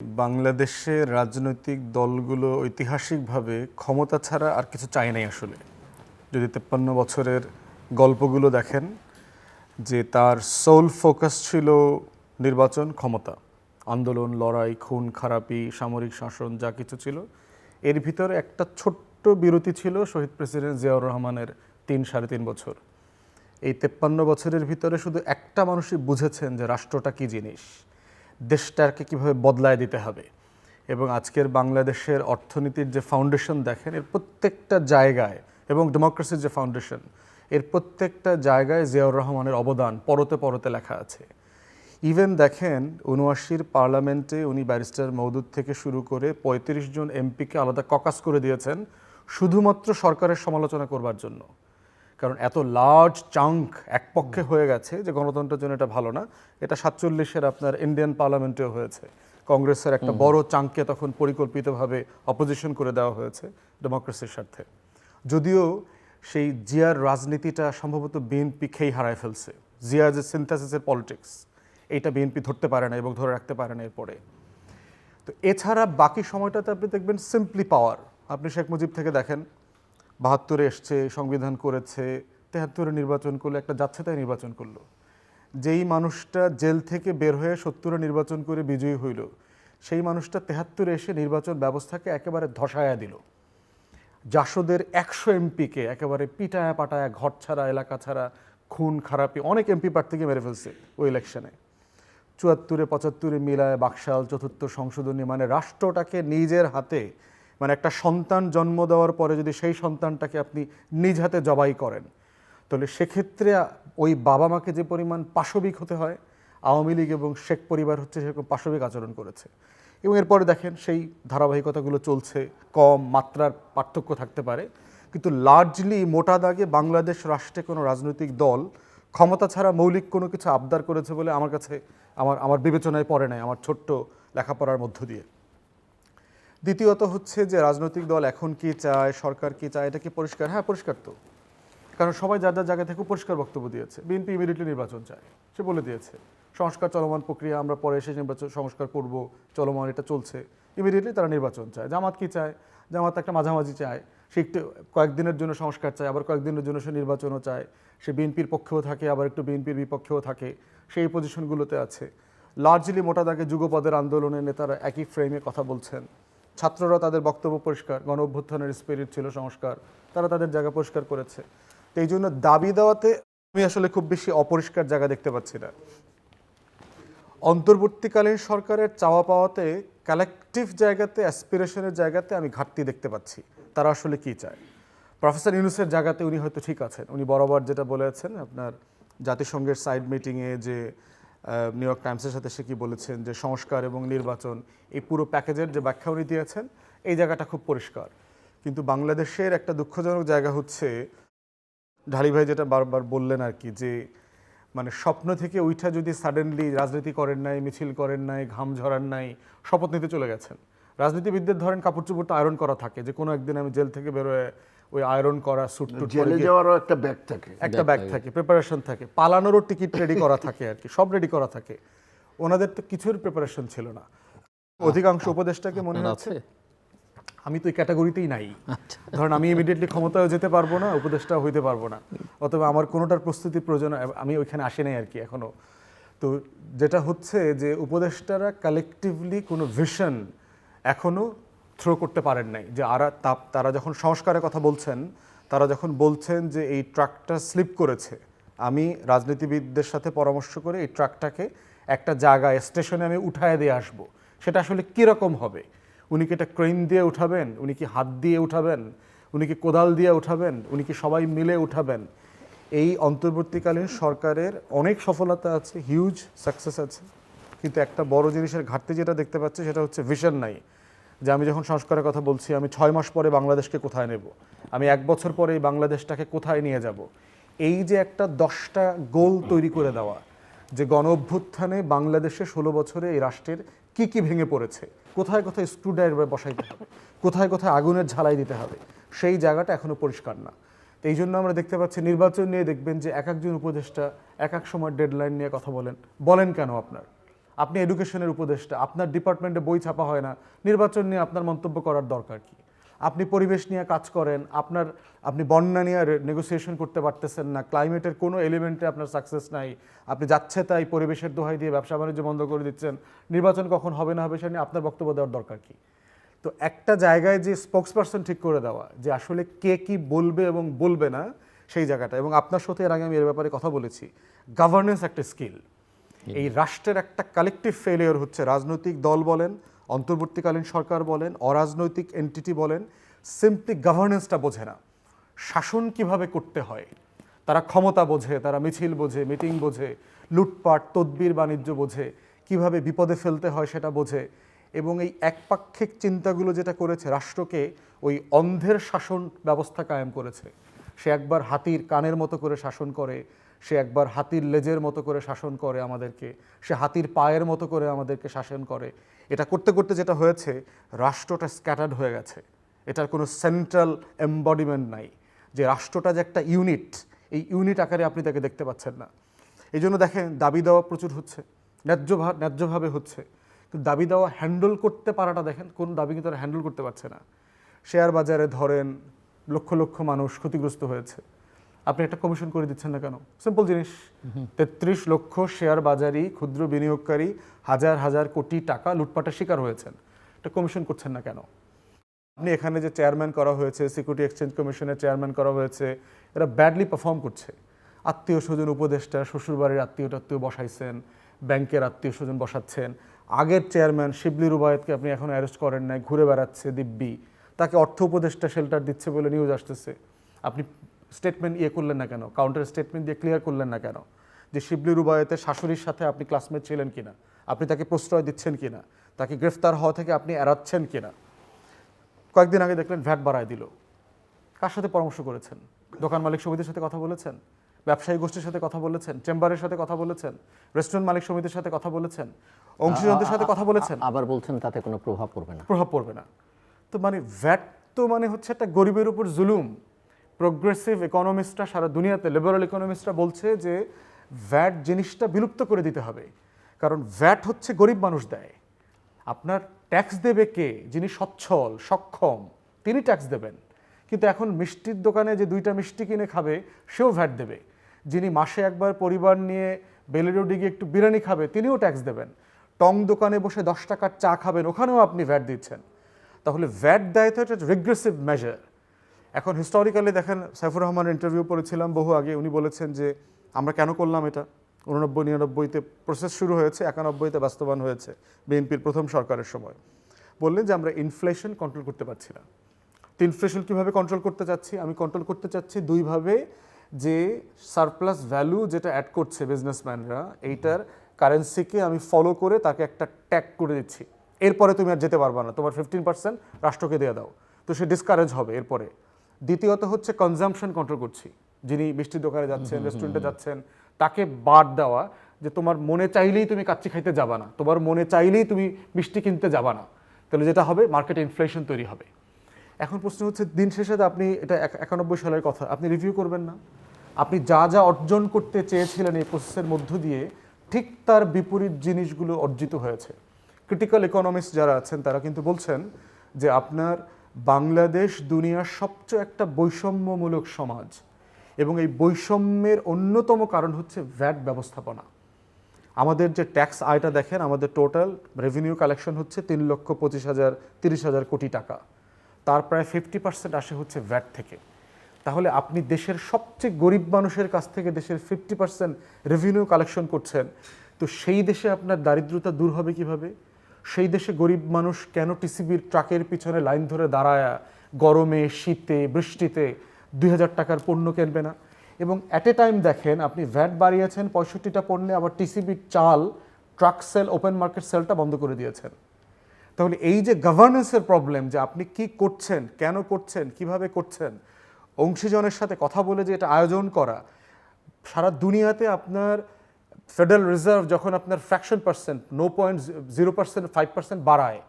বাংলাদেশের রাজনৈতিক দলগুলো ঐতিহাসিকভাবে ক্ষমতা ছাড়া আর কিছু চায় নাই আসলে। যদি তেপ্পান্ন বছরের গল্পগুলো দেখেন, যে তার সোল ফোকাস ছিল নির্বাচন, ক্ষমতা। আন্দোলন, লড়াই, খুন, খারাপি, সামরিক শাসন, যা কিছু ছিল। এর ভিতরে একটা ছোট্ট বিরতি ছিল শহীদ প্রেসিডেন্ট জিয়াউর রহমানের তিন সাড়ে তিন বছর। এই তেপ্পান্ন বছরের ভিতরে শুধু একটা মানুষই বুঝেছেন যে রাষ্ট্রটা কী জিনিস। দেশটাকে কীভাবে বদলায় দিতে হবে। এবং আজকের বাংলাদেশের অর্থনীতির যে ফাউন্ডেশন দেখেন, এর প্রত্যেকটা জায়গায় এবং ডেমোক্রেসির যে ফাউন্ডেশন এর প্রত্যেকটা জায়গায় জিয়াউর রহমানের অবদান পরতে পরতে লেখা আছে। ইভেন দেখেন উনআশির পার্লামেন্টে উনি ব্যারিস্টার মওদুদ থেকে শুরু করে পঁয়ত্রিশ জন এমপিকে আলাদা ককাস করে দিয়েছেন, শুধুমাত্র সরকারের সমালোচনা করবার জন্য। কারণ এত লার্জ চাঙ্ক এক পক্ষে হয়ে গেছে যে গণতন্ত্রের জন্য এটা ভালো না। এটা সাতচল্লিশের আপনার ইন্ডিয়ান পার্লামেন্টেও হয়েছে। কংগ্রেসের একটা বড় চাঙ্ককে তখন পরিকল্পিতভাবে অপোজিশন করে দেওয়া হয়েছে ডেমোক্রেসির স্বার্থে। যদিও সেই জিয়ার রাজনীতিটা সম্ভবত বিএনপি খেই হারায় ফেলছে। জিয়া যে সিনথেসিসের পলিটিক্স এইটা বিএনপি ধরতে পারে না এবং ধরে রাখতে পারে না এরপরে। তো এছাড়া বাকি সময়টাতে আপনি দেখবেন সিম্পলি পাওয়ার আপনি শেখ মুজিব থেকে দেখেন বাহাত্তরে এসছে, সংবিধান করেছে, তেহাত্তরে নির্বাচন করল, একটা যাচ্ছে তাই নির্বাচন করল। যেই মানুষটা জেল থেকে বের হয়ে সত্তরে নির্বাচন করে বিজয়ী হইল, সেই মানুষটা তেহাত্তরে এসে নির্বাচন ব্যবস্থাকে একেবারে ধসায়া দিল। জাসদের একশো এমপিকে একেবারে পিটায়া পাটায়া, ঘর ছাড়া, এলাকা ছাড়া, খুন, খারাপি, অনেক এমপি প্রার্থীকে মেরে ফেলছে ওই ইলেকশনে। চুয়াত্তরে, পঁচাত্তরে মিলায় বাকশাল চতুর্থ সংশোধনী মানে রাষ্ট্রটাকে নিজের হাতে মানে একটা সন্তান জন্ম দেওয়ার পরে যদি সেই সন্তানটাকে আপনি নিজ হাতে জবাই করেন, তাহলে সেক্ষেত্রে ওই বাবা মাকে যে পরিমাণ পাশবিক হতে হয়, আওয়ামী লীগ এবং শেখ পরিবার হচ্ছে সেরকম পাশবিক আচরণ করেছে। এবং এরপরে দেখেন সেই ধারাবাহিকতাগুলো চলছে, কম মাত্রার পার্থক্য থাকতে পারে। কিন্তু লার্জলি মোটা দাগে বাংলাদেশ রাষ্ট্রে কোনো রাজনৈতিক দল ক্ষমতা ছাড়া মৌলিক কোনো কিছু আবদার করেছে বলে আমার কাছে, আমার আমার বিবেচনায় পড়ে নাই, আমার ছোট্ট লেখাপড়ার মধ্য দিয়ে। দ্বিতীয়ত হচ্ছে যে রাজনৈতিক দল এখন কি চায়, সরকার কি চায়, এটা কি পরিষ্কার? হ্যাঁ পরিষ্কার তো। কারণ সবাই যার যার জায়গা থেকে পরিষ্কার বক্তব্য দিয়েছে। বিএনপি ইমিডিয়েটলি নির্বাচন চায়, সে বলে দিয়েছে। সংস্কার চলমান প্রক্রিয়া, আমরা পরে এসে নির্বাচন সংস্কার করব, চলমান এটা চলছে। ইমিডিয়েটলি তারা নির্বাচন চায়। জামাত কি চায়? জামাত একটা মাঝামাঝি চায়। সে একটু কয়েকদিনের জন্য সংস্কার চায়, আবার কয়েকদিনের জন্য সে নির্বাচনও চায়। সে বিএনপির পক্ষেও থাকে, আবার একটু বিএনপির বিপক্ষেও থাকে। সেই পজিশনগুলোতে আছে। লার্জলি মোটা দাগে যুগপদের আন্দোলনের নেতারা একই ফ্রেমে কথা বলছেন। ছাত্ররা তাদের বক্তব্য পরিষ্কার, গণ অভ্যুত্থানের স্পিরিট ছিল সংস্কার, তারা তাদের জায়গা পরিষ্কার করেছে। তো এই জন্য দাবি দেওয়াতে আমি আসলে খুব বেশি অপরিষ্কার জায়গা দেখতে পাচ্ছি না। অন্তর্বর্তীকালীন সরকারের চাওয়া পাওয়াতে কালেকটিভ জায়গাতে অ্যাসপিরেশনের জায়গাতে আমি ঘাটতি দেখতে পাচ্ছি। তারা আসলে কি চায়? প্রফেসর ইউনুসের জায়গাতে উনি হয়তো ঠিক আছেন। উনি বরাবর যেটা বলেছেন, আপনার জাতিসংঘের সাইড মিটিংয়ে যে নিউ ইয়র্ক টাইমসের সাথে সে কি বলেছেন যে সংস্কার এবং নির্বাচন এই পুরো প্যাকেজের যে ব্যাখ্যা উনি দিয়েছেন এই জায়গাটা খুব পরিষ্কার। কিন্তু বাংলাদেশের একটা দুঃখজনক জায়গা হচ্ছে, ঢালি ভাই যেটা বারবার বললেন আর কি, যে মানে স্বপ্ন থেকে উইঠা যদি সাডেনলি রাজনীতি করেন নাই, মিছিল করেন নাই, ঘাম ঝরান নাই, শপথ নিতে চলে গেছেন। রাজনীতিবিদদের ধরেন কাপড় চোপড় তো আয়রন করা থাকে, যে কোনো একদিন আমি জেল থেকে বেরোয় ওই আয়রন করা স্যুট টুট জেলে যাওয়ারও একটা ব্যাগ থাকে। একটা ব্যাগ থাকে। প্রিপারেশন থাকে। পালানোরও টিকিট রেডি করা থাকে আর কি সব রেডি করা থাকে। ওনাদের তো কিছুর প্রিপারেশন ছিল না। অধিকাংশ উপদেশটাকে মনে হচ্ছে আছে? আমি তো এই ক্যাটাগরিতেই নাই। ধরেন আমি ইমিডিয়েটলি ক্ষমতায় যেতে পারব না উপদেষ্টা হইতে পারব না। অথবা আমার কোনোটার প্রস্তুতির প্রয়োজন আমি ওইখানে আসি নাই আর কি এখনও। তো যেটা হচ্ছে যে উপদেষ্টারা কালেকটিভলি কোনো ভিশন এখনও থ্রো করতে পারেন নাই। যে আর তারা যখন সংস্কারের কথা বলছেন, তারা যখন বলছেন যে এই ট্রাকটা স্লিপ করেছে, আমি রাজনীতিবিদদের সাথে পরামর্শ করে এই ট্রাকটাকে একটা জায়গায়, স্টেশনে আমি উঠায় দিয়ে আসব। সেটা আসলে কীরকম হবে? উনি কি এটা ক্রেন দিয়ে উঠাবেন? উনি কি হাত দিয়ে উঠাবেন? উনি কি কোদাল দিয়ে উঠাবেন? উনি কি সবাই মিলে উঠাবেন? এই অন্তর্বর্তীকালীন সরকারের অনেক সফলতা আছে হিউজ সাকসেস আছে। কিন্তু একটা বড় জিনিসের ঘাটতি যেটা দেখতে পাচ্ছে, সেটা হচ্ছে ভিশন নাই। যে আমি যখন সংস্কারের কথা বলছি, আমি ছয় মাস পরে বাংলাদেশকে কোথায় নেব? আমি এক বছর পরে এই বাংলাদেশটাকে কোথায় নিয়ে যাব? এই যে একটা দশটা গোল তৈরি করে দেওয়া, যে গণ অভ্যুত্থানে বাংলাদেশে ষোলো বছরে এই রাষ্ট্রের কি কি ভেঙে পড়েছে, কোথায় কোথায় স্ক্রুড্রাইভার বসাইতে হবে, কোথায় কোথায় আগুনের ঝালাই দিতে হবে, সেই জায়গাটা এখনও পরিষ্কার না। তো এই জন্য আমরা দেখতে পাচ্ছি, নির্বাচন নিয়ে দেখবেন যে এক একজন উপদেষ্টা এক এক সময় ডেডলাইন নিয়ে কথা বলেন। বলেন কেন আপনার? আপনি এডুকেশনের উপদেষ্টা, আপনার ডিপার্টমেন্টে বই ছাপা হয় না, নির্বাচন নিয়ে আপনার মন্তব্য করার দরকার কি? আপনি পরিবেশ নিয়ে কাজ করেন, আপনার, আপনি বন্যা নিয়ে নেগোসিয়েশন করতে পারতেছেন না ক্লাইমেটের কোনো এলিমেন্টে আপনার সাকসেস নাই, আপনি যাচ্ছে তাই পরিবেশের দোহাই দিয়ে ব্যবসা বাণিজ্য বন্ধ করে দিচ্ছেন, নির্বাচন কখন হবে না হবে সেটা নিয়ে আপনার বক্তব্য দেওয়ার দরকার কি? তো একটা জায়গায় যে স্পোক্স পার্সন ঠিক করে দেওয়া, যে আসলে কে কি বলবে এবং বলবে না, সেই জায়গাটা। এবং আপনার সাথে এর আগে আমি এর ব্যাপারে কথা বলেছি। গভর্নেন্স একটা স্কিল এই রাষ্ট্রের একটা কালেকটিভ ফেলিওর হচ্ছে। রাজনৈতিক দল বলেন, অন্তর্বর্তীকালীন সরকার বলেন, অরাজনৈতিক এন্টিটি বলেন সিম্পলি গভর্নেন্সটা বোঝে না। শাসন কীভাবে করতে হয়? তারা ক্ষমতা বোঝে, তারা মিছিল বোঝে, মিটিং বোঝে, লুটপাট, তদবির, বাণিজ্য বোঝে, কীভাবে বিপদে ফেলতে হয় সেটা বোঝে। এবং এই একপাক্ষিক চিন্তাগুলো যেটা করেছে, রাষ্ট্রকে ওই অন্ধের শাসন ব্যবস্থা কায়েম করেছে। সে একবার হাতির কানের মতো করে শাসন করে সে একবার হাতির লেজের মতো করে শাসন করে আমাদেরকে, সে হাতির পায়ের মতো করে আমাদেরকে শাসন করে। এটা করতে করতে যেটা হয়েছে, রাষ্ট্রটা স্ক্যাটার্ড হয়ে গেছে। এটার কোনো সেন্ট্রাল এম্বডিমেন্ট নাই। যে রাষ্ট্রটা যে একটা ইউনিট এই ইউনিট আকারে আপনি তাকে দেখতে পাচ্ছেন না। এই জন্য দেখেন, দাবি দেওয়া প্রচুর হচ্ছে, ন্যায্য ন্যায্যভাবে হচ্ছে। কিন্তু দাবি দেওয়া হ্যান্ডেল করতে পারাটা দেখেন, কোন দাবি কিন্তু তারা হ্যান্ডেল করতে পারছে না। শেয়ার বাজারে ধরেন, লক্ষ লক্ষ মানুষ ক্ষতিগ্রস্ত হয়েছে। আপনি একটা কমিশন করে দিচ্ছেন না কেন? সিম্পল জিনিস। তেত্রিশ লক্ষ শেয়ার বাজারি ক্ষুদ্র বিনিয়োগকারী হাজার হাজার কোটি টাকা লুটপাটের শিকার হয়েছেন। একটা কমিশন করছেন না কেন? আপনি এখানে যে চেয়ারম্যান করা হয়েছে সিকিউরিটি এক্সচেঞ্জ কমিশনের চেয়ারম্যান করা হয়েছে এরা ব্যাডলি পারফর্ম করছে। আত্মীয় স্বজন উপদেষ্টা শ্বশুরবাড়ির আত্মীয় টাত্মীয় বসাইছেন ব্যাংকের আত্মীয় স্বজন বসাচ্ছেন। আগের চেয়ারম্যান শিবলি রুবায়তকে আপনি এখন অ্যারেস্ট করেন নাই ঘুরে বেড়াচ্ছে দিব্যি। তাকে অর্থ উপদেষ্টা শেল্টার দিচ্ছে বলে নিউজ আসতেছে। আপনি স্টেটমেন্ট ইয়ে করলেন না কেন? কাউন্টার স্টেটমেন্ট দিয়ে ক্লিয়ার করলেন না কেন? যে শিবলি রুবায়তের শাশুড়ির সাথে আপনি ক্লাসমেট ছিলেন কিনা? আপনি তাকে প্রশ্রয় দিচ্ছেন কিনা? তাকে গ্রেফতার হওয়া থেকে আপনি এড়াচ্ছেন কিনা? কয়েকদিন আগে দেখলেন ভ্যাট বাড়ায় দিল। কার সাথে পরামর্শ করেছেন? দোকান মালিক সমিতির সাথে কথা বলেছেন? ব্যবসায়ী গোষ্ঠীর সাথে কথা বলেছেন? চেম্বারের সাথে কথা বলেছেন? রেস্টুরেন্ট মালিক সমিতির সাথে কথা বলেছেন? অংশীজনদের সাথে কথা বলেছেন? আবার বলছেন তাতে কোনো প্রভাব পড়বে না। প্রভাব পড়বে না। তো মানে ভ্যাট তো মানে হচ্ছে একটা গরিবের উপর জুলুম। প্রোগ্রেসিভ ইকোনমিস্টরা সারা দুনিয়াতে লিবারাল ইকোনমিস্টরা বলছে যে ভ্যাট জিনিসটা বিলুপ্ত করে দিতে হবে। কারণ ভ্যাট হচ্ছে গরিব মানুষ দেয়। আপনার ট্যাক্স দেবে কে? যিনি সচ্ছল, সক্ষম, তিনি ট্যাক্স দেবেন। কিন্তু এখন মিষ্টির দোকানে যে দুইটা মিষ্টি কিনে খাবে, সেও ভ্যাট দেবে। যিনি মাসে একবার পরিবার নিয়ে বেলেরো ডিগে একটু বিরিয়ানি খাবে, তিনিও ট্যাক্স দেবেন। টং দোকানে বসে দশ টাকার চা খাবেন, ওখানেও আপনি ভ্যাট দিচ্ছেন। তাহলে ভ্যাট দেয় তো এটা রেগ্রেসিভ মেজার এখন হিস্টোরিক্যালি দেখেন সাইফুর রহমানের ইন্টারভিউ পড়েছিলাম বহু আগে, উনি বলেছেন যে আমরা কেন করলাম এটা? উননব্বই, নিরানব্বইতে প্রসেস শুরু হয়েছে, একানব্বইতে বাস্তবায়ন হয়েছে বিএনপির প্রথম সরকারের সময়। বললেন যে আমরা ইনফ্লেশন কন্ট্রোল করতে পারছি না। তো ইনফ্লেশন কীভাবে কন্ট্রোল করতে চাচ্ছি? আমি কন্ট্রোল করতে চাচ্ছি দুইভাবে যে সারপ্লাস ভ্যালু যেটা অ্যাড করছে বিজনেসম্যানরা এইটার কারেন্সিকে আমি ফলো করে তাকে একটা ট্যাগ করে দিচ্ছি। এরপরে তুমি আর যেতে পারবা না, তোমার ফিফটিন পার্সেন্ট রাষ্ট্রকে দিয়ে দাও। তো সে ডিসকারেজ হবে এরপরে। দ্বিতীয়ত হচ্ছে কনজামশন কন্ট্রোল করছি। যিনি মিষ্টির দোকানে যাচ্ছেন রেস্টুরেন্টে যাচ্ছেন তাকে বাদ দেওয়া যে তোমার মনে চাইলেই তুমি কাচ্চি খাইতে যাবা না। তোমার মনে চাইলেই তুমি মিষ্টি কিনতে যাবা না। তাহলে যেটা হবে মার্কেটে ইনফ্লেশন তৈরি হবে। এখন প্রশ্ন হচ্ছে দিন শেষে আপনি এটা এক- একানব্বই সালের কথা আপনি রিভিউ করবেন না? আপনি যা যা অর্জন করতে চেয়েছিলেন এই প্রসেসের মধ্য দিয়ে ঠিক তার বিপরীত জিনিসগুলো অর্জিত হয়েছে। ক্রিটিক্যাল ইকোনমিস্ট যারা আছেন তারা কিন্তু বলছেন যে আপনার বাংলাদেশ দুনিয়ার সবচেয়ে একটা বৈষম্যমূলক সমাজ এবং এই বৈষম্যের অন্যতম কারণ হচ্ছে ভ্যাট ব্যবস্থাপনা। আমাদের যে ট্যাক্স আয়টা দেখেন, আমাদের টোটাল রেভিনিউ কালেকশন হচ্ছে তিন লক্ষ পঁচিশ হাজার, তিরিশ হাজার কোটি টাকা। তার প্রায় ফিফটি পার্সেন্ট আসে হচ্ছে ভ্যাট থেকে। তাহলে আপনি দেশের সবচেয়ে গরিব মানুষের কাছ থেকে দেশের ফিফটি পার্সেন্ট রেভিনিউ কালেকশন করছেন, তো সেই দেশে আপনার দারিদ্রতা দূর হবে কীভাবে? সেই দেশে গরিব মানুষ কেন টিসিবির ট্রাকের পিছনে লাইন ধরে দাঁড়ায়? গরমে, শীতে, বৃষ্টিতে দুই হাজার টাকার পণ্য কিনবে না? এবং অ্যাট এ টাইম দেখেন, আপনি ভ্যাট বাড়িয়েছেন, পঁয়ষট্টিটা পণ্যে আবার টিসিবির চাল ট্রাক সেল ওপেন মার্কেট সেলটা বন্ধ করে দিয়েছেন। তাহলে এই যে গভর্নেন্সের প্রবলেম যে আপনি কি করছেন, কেন করছেন, কীভাবে করছেন, অংশীজনের সাথে কথা বলে যে এটা আয়োজন করা, সারা দুনিয়াতে আপনার ফেডারেল রিজার্ভ যখন আপনার fraction percent no point zero percent five percent বাড়ায়,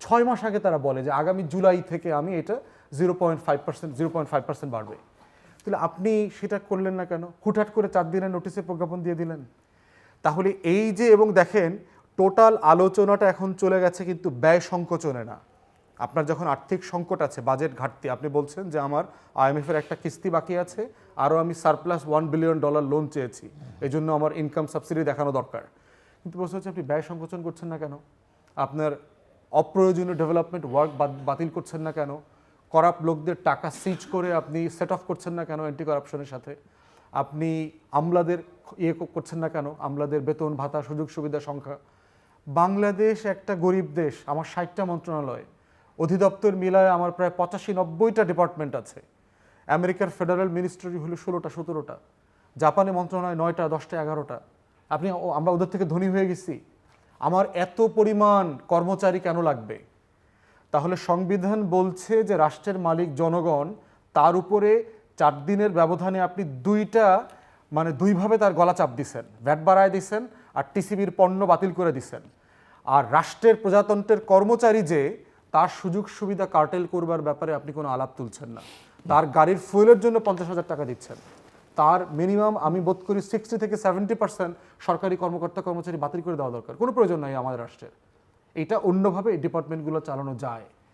ছয় মাস আগে তারা বলে যে আগামী জুলাই থেকে আমি এটা zero point five percent zero point five percent বাড়বে। তাহলে আপনি সেটা করলেন না কেন? হুটহাট করে চার দিনের নোটিশে প্রজ্ঞাপন দিয়ে দিলেন। তাহলে এই যে এবং দেখেন টোটাল আলোচনাটা এখন চলে গেছে কিন্তু ব্যয় সংকোচনে না। আপনার যখন আর্থিক সংকট আছে, বাজেট ঘাটতি, আপনি বলছেন যে আমার আইএমএফ এর একটা কিস্তি বাকি আছে, আরও আমি surplus one billion dollar loan চেয়েছি এই জন্য আমার ইনকাম সাবসিডি দেখানো দরকার। কিন্তু প্রশ্ন হচ্ছে, আপনি ব্যয় সংকোচন করছেন না কেন? আপনার অপ্রয়োজনীয় ডেভেলপমেন্ট ওয়ার্ক বাতিল করছেন না কেন? করাপ্ট লোকদের টাকা সিজ করে আপনি সেট অফ করছেন না কেন অ্যান্টি করাপশনের সাথে? আপনি আমলাদের ইয়ে করছেন না কেন? আমলাদের বেতন ভাতা সুযোগ সুবিধা সংখ্যা? বাংলাদেশ একটা গরিব দেশ, আমার ষাটটা মন্ত্রণালয়। অধিদপ্তর মিলায় আমার প্রায় পঁচাশি নব্বইটা ডিপার্টমেন্ট আছে। আমেরিকার ফেডারেল মিনিস্ট্রি হলো ষোলোটা, সতেরোটা। জাপানে মন্ত্রণালয় নয়টা, দশটা, এগারোটা। আপনি আমরা ওদের থেকে ধনী হয়ে গেছি। আমার এত পরিমাণ কর্মচারী কেন লাগবে? তাহলে সংবিধান বলছে যে রাষ্ট্রের মালিক জনগণ, তার উপরে চার দিনের ব্যবধানে আপনি দুইটা মানে দুইভাবে তার গলা চাপ দিছেন। ভ্যাট বাড়ায় দিছেন আর টিসিবির পণ্য বাতিল করে দিছেন। আর রাষ্ট্রের প্রজাতন্ত্রের কর্মচারী যে তার সুযোগ সুবিধা কার্টেল করবার ব্যাপারে আপনি কোনো আলাপ তুলছেন না। তার গাড়ির ফুয়েলের জন্য পঞ্চাশ হাজার টাকা দিচ্ছেন। তার মিনিমাম আমি বোধ করি সিক্সটি থেকে সেভেন্টি পার্সেন্ট সরকারি কর্মকর্তা কর্মচারী বাতিল করে দেওয়া দরকার। কোনো প্রয়োজন নাই আমাদের রাষ্ট্রের। এটা অন্যভাবে ডিপার্টমেন্টগুলো চালানো যায়।